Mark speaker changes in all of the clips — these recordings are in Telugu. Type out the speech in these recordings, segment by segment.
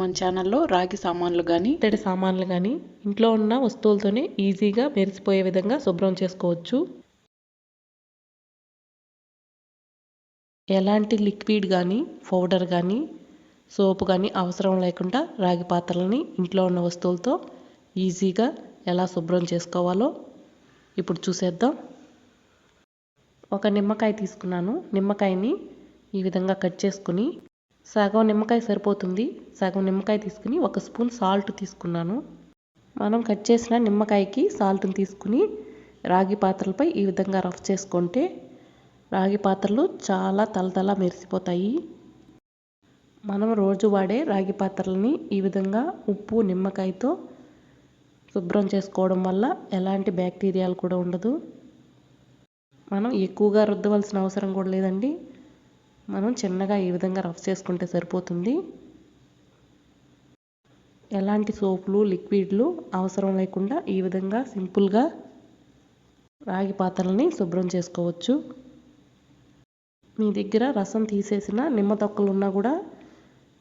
Speaker 1: మన ఛానల్లో రాగి సామాన్లు కానీ
Speaker 2: ఇత్తడి సామాన్లు కానీ ఇంట్లో ఉన్న వస్తువులతోనే ఈజీగా మెరిసిపోయే విధంగా శుభ్రం చేసుకోవచ్చు. ఎలాంటి లిక్విడ్ కానీ పౌడర్ కానీ సోపు కానీ అవసరం లేకుండా రాగి పాత్రలని ఇంట్లో ఉన్న వస్తువులతో ఈజీగా ఎలా శుభ్రం చేసుకోవాలో ఇప్పుడు చూసేద్దాం. ఒక నిమ్మకాయ తీసుకున్నాను. నిమ్మకాయని ఈ విధంగా కట్ చేసుకుని సగం నిమ్మకాయ సరిపోతుంది. సగం నిమ్మకాయ తీసుకుని ఒక స్పూన్ సాల్ట్ తీసుకున్నాను. మనం కట్ చేసిన నిమ్మకాయకి సాల్ట్ని తీసుకుని రాగి పాత్రలపై ఈ విధంగా రఫ్ చేసుకుంటే రాగి పాత్రలు చాలా తలతల మెరిసిపోతాయి. మనం రోజు వాడే రాగి పాత్రలని ఈ విధంగా ఉప్పు నిమ్మకాయతో శుభ్రం చేసుకోవడం వల్ల ఎలాంటి బ్యాక్టీరియాలు కూడా ఉండదు. మనం ఎక్కువగా రుద్దవలసిన అవసరం కూడా లేదండి. మనం చిన్నగా ఈ విధంగా రఫ్ చేసుకుంటే సరిపోతుంది. ఎలాంటి సోపులు లిక్విడ్లు అవసరం లేకుండా ఈ విధంగా సింపుల్గా రాగి పాత్రలని శుభ్రం చేసుకోవచ్చు. మీ దగ్గర రసం తీసేసిన నిమ్మ తొక్కలు ఉన్నా కూడా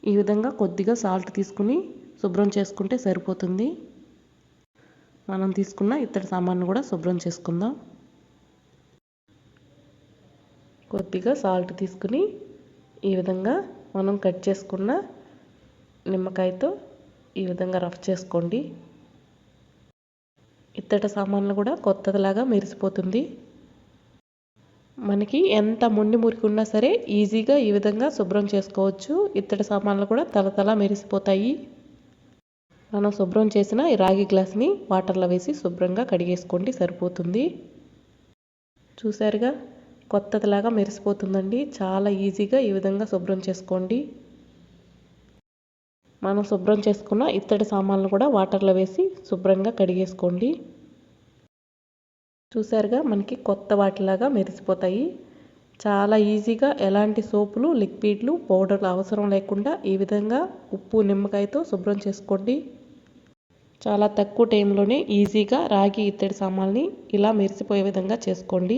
Speaker 2: ఈ విధంగా కొద్దిగా సాల్ట్ తీసుకుని శుభ్రం చేసుకుంటే సరిపోతుంది. మనం తీసుకున్న ఇతర సామాన్లు కూడా శుభ్రం చేసుకుందాం. కొద్దిగా సాల్ట్ తీసుకుని ఈ విధంగా మనం కట్ చేసుకున్న నిమ్మకాయతో ఈ విధంగా రఫ్ చేసుకోండి. ఇత్తడి సామాన్లు కూడా కొత్తదిలాగా మెరిసిపోతుంది. మనకి ఎంత మొండి మురికి ఉన్నా సరే ఈజీగా ఈ విధంగా శుభ్రం చేసుకోవచ్చు. ఇత్తడి సామాన్లు కూడా తలతల మెరిసిపోతాయి. మనం శుభ్రం చేసిన ఈ రాగి గ్లాస్ని వాటర్లో వేసి శుభ్రంగా కడిగేసుకోండి సరిపోతుంది. చూసారుగా కొత్తదిలాగా మెరిసిపోతుందండి. చాలా ఈజీగా ఈ విధంగా శుభ్రం చేసుకోండి. మనం శుభ్రం చేసుకున్న ఇత్తడి సామాన్లు కూడా వాటర్లో వేసి శుభ్రంగా కడిగేసుకోండి. చూసారుగా మనకి కొత్త వాటిలాగా మెరిసిపోతాయి. చాలా ఈజీగా ఎలాంటి సోపులు లిక్విడ్లు పౌడర్లు అవసరం లేకుండా ఈ విధంగా ఉప్పు నిమ్మకాయతో శుభ్రం చేసుకోండి. చాలా తక్కువ టైంలోనే ఈజీగా రాగి ఇత్తడి సామాన్ని ఇలా మెరిసిపోయే విధంగా చేసుకోండి.